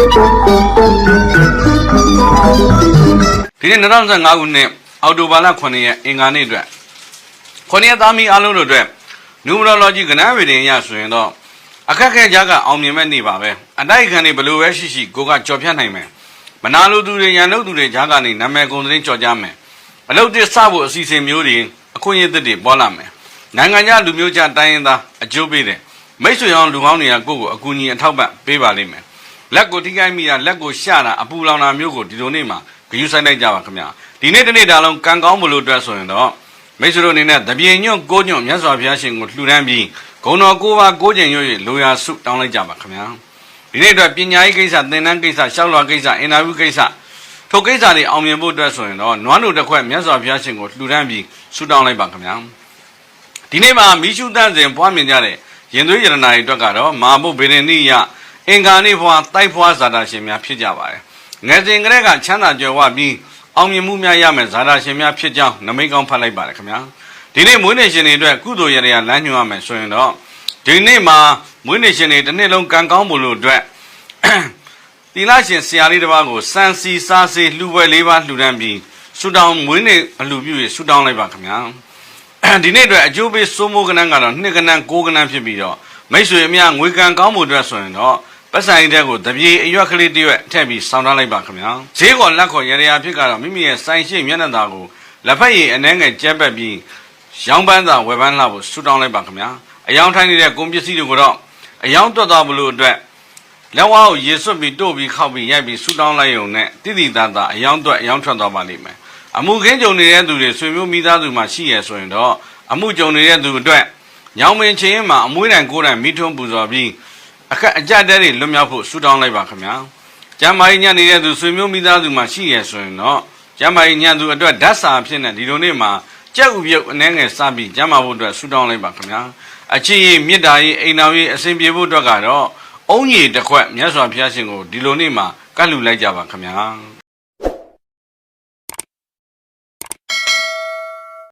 ဒီနေ့2015ခုနှစ်အောက်တိုဘာလ9ရက်အင်္ဂါနေ့အတွက်9ရက်သားမီအားလုံးတို့အတွက် numerology ကဏ္ဍဝေဒင်ရဆိုရင်တော့အခက်ခဲကြကအောင်မြင်မဲ့နေ့ပါပဲအတိုက်ခံတွေဘယ်လိုပဲရှိရှိကိုကကြော်ဖြတ်နိုင်မယ်မနာလိုသူတွေရန်လို့သူတွေကြားကနေနာမည်ကုန်သတင်းကြော်ကြမယ်အလုပ်တစ်စဖို့အစီအစဉ်မျိုးတွေအခွင့်အရေးသစ်တွေပေါ်လာမယ်နိုင်ငံခြားလူမျိုးခြားတိုင်းရင်းသားအကျိုးပေးတယ်မိတ်ဆွေအောင်လူကောင်းတွေကကိုယ့်ကိုအကူအညီအထောက်ပံ့ပေးပါလိမ့်မယ် လက်ကိုထိခိုက်မိတာလက်ကိုရှတာအပူလောင်တာမျိုးကိုဒီလိုနေ့မှာဂရုစိုက်လိုက်ကြပါခင်ဗျာဒီနေ့တစ်နေ့ဒါလုံးကံကောင်းမလို့အတွက်ဆိုရင်တော့မိတ်ဆွေတို့အနေနဲ့တပြေညွန့်ကိုညွန့်မြတ်စွာဘုရားရှင်ကိုလှူဒန်းပြီးဂုဏတော်ကိုးပါးကိုးကျင်ရွရွလိုရာစုတောင်းလိုက်ကြပါခင်ဗျာဒီနေ့အတွက်ပညာရေးကိစ္စသင်တန်းကိစ္စရှောက်လွှာကိစ္စအင်တာဗျူးကိစ္စထိုကိစ္စတွေအောင်မြင်ဖို့အတွက်ဆိုရင်တော့နွားနို့တစ်ခွက်မြတ်စွာဘုရားရှင်ကိုလှူဒန်းပြီးဆုတောင်းလိုက်ပါခင်ဗျာဒီနေ့မှာမိရှုတန့်စဉ်ပွားမြင်ကြတဲ့ရင်သွေးရတနာတွေအတွက်ကတော့မာဘုဗေဒနိယ အင်္ဂါနေ့ဘွားတိုက်ဖွာဇာတာရှင်များဖြစ်ကြပါတယ်။ငယ်စဉ်ကတည်းကချမ်းသာကြွယ်ဝပြီးအောင်မြင်မှုများရမယ်ဇာတာရှင်များဖြစ်ကြောင်းနမိတ်ကောင်းဖတ်လိုက်ပါတယ်ခင်ဗျာ။ဒီနေ့မွေးနေ့ရှင်တွေအတွက်ကုသိုလ်ရရလမ်းညွှန်ရမယ်ဆိုရင်တော့ဒီနေ့မှာမွေးနေ့ရှင်တွေတစ်နှစ်လုံးကံကောင်းမှုလို့အတွက်တီလာရှင်ဆရာလေးတစ်ပါးကိုစံစီစားစေလှူပွဲလေးပါလှူဒန်းပြီးဆူတောင်းမွေးနေ့အလှူပြုပြီးဆူတောင်းလိုက်ပါခင်ဗျာ။ဒီနေ့အတွက်အကျိုးပေးစိုးမိုးကဏ္ဍကတော့နှစ်ကဏ္ဍကိုးကဏ္ဍဖြစ်ပြီးတော့မိတ်ဆွေအများငွေကံကောင်းမှုအတွက်ဆိုရင်တော့ ပတ်ဆိုင်တဲ့ကိုတပြေအရွက်ကလေးတစ်ရွက်ထည့်ပြီးဆောင်းထားလိုက်ပါခင်ဗျာဈေးကောလက်ခေါ်ရရရာဖြစ်ကတော့မိမိရဲ့စိုင်ရှိမျက်နှာသာကိုလက်ဖက်ရည်အနှဲငယ်ကျက်ပက်ပြီးရောင်းပန်းသာဝယ်ပန်းလာဖို့ဆူတောင်းလိုက်ပါခင်ဗျာအယောင်ထိုင်းနေတဲ့ကုန်ပစ္စည်းတွေကိုတော့အယောင်တွက်သွားမလို့အတွက်လက်ဝါးကိုရေစွတ်ပြီးတို့ပြီးခောက်ပြီးရိုက်ပြီးဆူတောင်းလိုက်ုံနဲ့တိတိတတ်တာအယောင်တွက်အယောင်ထွက်သွားပါလိမ့်မယ်အမှုခင်းကြုံနေတဲ့သူတွေဆွေမျိုးမိသားစုမှာရှိရဆိုရင်တော့အမှုကြုံနေတဲ့သူအတွက်ညောင်မင်းချင်းမှာအမွှေးတိုင်ကိုယ်တိုင်မိထွန်းပူဇော်ပြီး အခက်အကြက်တဲတွေလွတ်မြောက်ဖို့ဆုတောင်းလိုက်ပါခင်ဗျာကျမ်းမာရေးညံ့နေတဲ့သူဆွေမျိုးမိသားစုမှာရှိရဆိုရင်တော့ကျမ်းမာရေးညံ့သူအတွက်ဓာတ်စာဖြစ်နေဒီလိုနေ့မှာကြက်ဥပြုတ်အနှဲငယ်စပြီးကျမ်းမာဖို့အတွက်ဆုတောင်းလိုက်ပါခင်ဗျာအချစ်ရေးမေတ္တာရေးအိမ်တော်ရေးအစဉ်ပြေဖို့အတွက်ကတော့အုံးကြီးတစ်ခွက်မြတ်စွာဘုရားရှင်ကိုဒီလိုနေ့မှာကတ်လူလိုက်ကြပါခင်ဗျာ